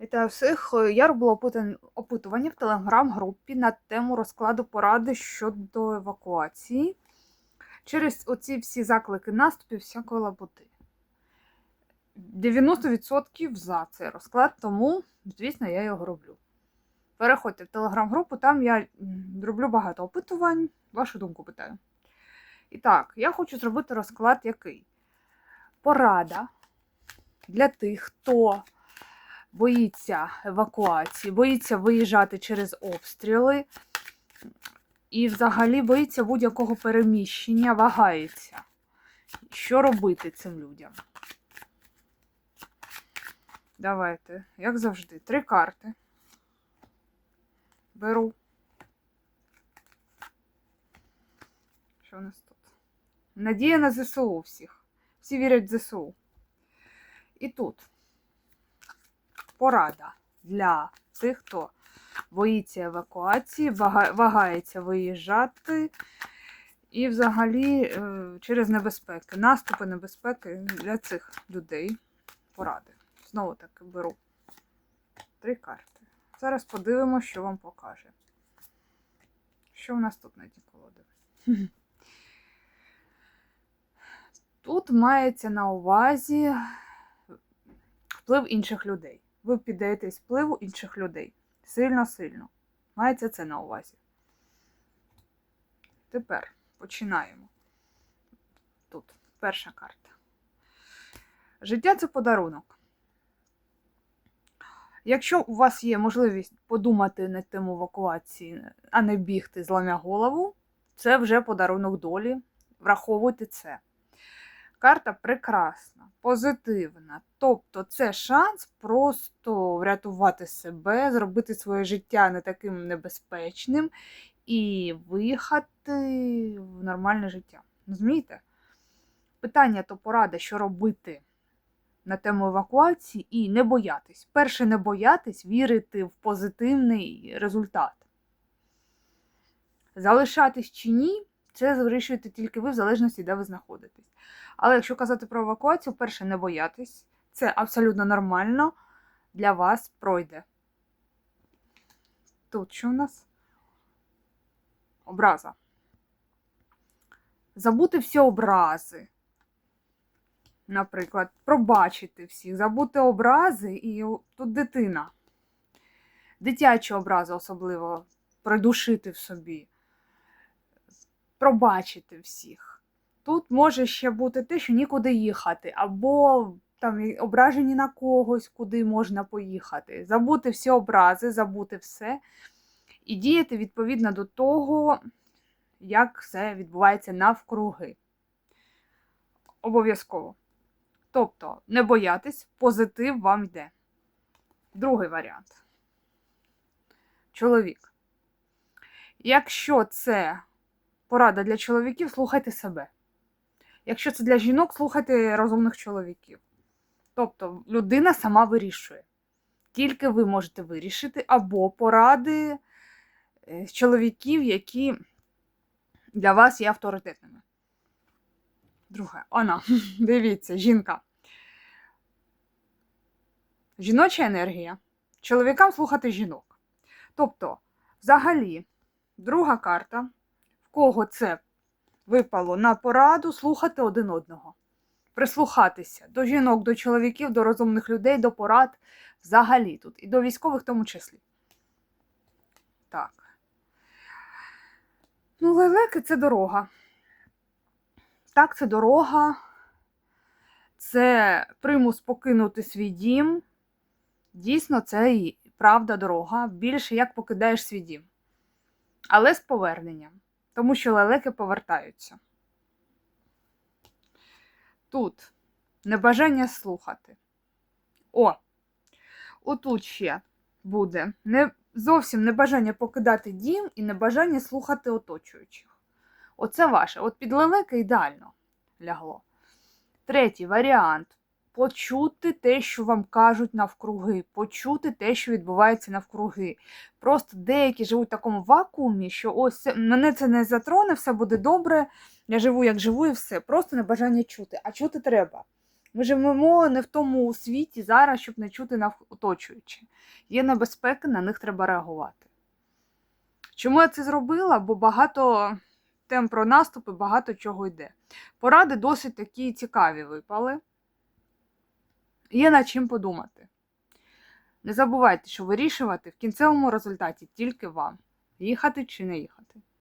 Вітаю всіх. Я робила опитування в телеграм-групі на тему розкладу поради щодо евакуації. Через оці всі заклики наступів всякої лабути. 90% за цей розклад, тому, звісно, я його роблю. Переходьте в телеграм-групу, там я роблю багато опитувань, вашу думку питаю. І так, я хочу зробити розклад який? Порада для тих, хто боїться евакуації, боїться виїжджати через обстріли і взагалі боїться будь-якого переміщення, вагається. Що робити цим людям? Давайте, як завжди, три карти. Беру. Що у нас тут? Надія на ЗСУ всіх. Всі вірять в ЗСУ. І тут порада для тих, хто боїться евакуації, вагається виїжджати. І взагалі е, через небезпеки, наступи небезпеки для цих людей поради. Знову таки беру три карти. Зараз подивимося, що вам покаже. Що в нас тут на ті колоди? Тут мається на увазі вплив інших людей. Ви піддаєтесь впливу інших людей. Сильно-сильно. Мається це на увазі. Тепер починаємо. Тут перша карта. Життя це подарунок. Якщо у вас є можливість подумати над тему евакуації, а не бігти, зламя голову, це вже подарунок долі. Враховуйте це. Карта прекрасна, позитивна. Тобто це шанс просто врятувати себе, зробити своє життя не таким небезпечним і виїхати в нормальне життя. Розумієте? Питання то порада, що робити на тему евакуації, і не боятись. Перше, не боятись, вірити в позитивний результат. Залишатись чи ні, це вирішуєте тільки ви, в залежності, де ви знаходитесь. Але якщо казати про евакуацію, перше, не боятись. Це абсолютно нормально для вас пройде. Тут що у нас? Образа. Забути всі образи. Наприклад, пробачити всіх, забути образи і тут дитина. Дитячі образи особливо придушити в собі, пробачити всіх. Тут може ще бути те, що нікуди їхати, або там ображені на когось, куди можна поїхати. Забути всі образи, забути все і діяти відповідно до того, як все відбувається навкруги. Обов'язково. Тобто, не боятись, позитив вам йде. Другий варіант. Чоловік. Якщо це порада для чоловіків, слухайте себе. Якщо це для жінок, слухайте розумних чоловіків. Тобто людина сама вирішує. Тільки ви можете вирішити або поради е, чоловіків, які для вас є авторитетними. Друге, вона, дивіться, жінка. Жіноча енергія. Чоловікам слухати жінок. Тобто, взагалі, друга карта, кого це випало на пораду, слухати один одного. Прислухатися до жінок, до чоловіків, до розумних людей, до порад взагалі тут. І до військових в тому числі. Так. Ну, лелеки це дорога. Так, це дорога. Це примус покинути свій дім. Дійсно, це і правда дорога. Більше як покидаєш свій дім. Але з поверненням. Тому що лелеки повертаються. Тут небажання слухати. О! Отут ще буде не, зовсім небажання покидати дім і небажання слухати оточуючих. Оце ваше. От під лелеки ідеально лягло. Третій варіант почути те, що вам кажуть навкруги, почути те, що відбувається навкруги. Просто деякі живуть в такому вакуумі, що ось мене це не затроне, все буде добре, я живу, як живу, і все. Просто небажання чути. А чути треба. Ми живемо не в тому світі зараз, щоб не чути нав- оточуючи. Є небезпеки, на них треба реагувати. Чому я це зробила? Бо багато тем про наступи, багато чого йде. Поради досить такі цікаві випали. Є над чим подумати. Не забувайте, що вирішувати в кінцевому результаті тільки вам: їхати чи не їхати.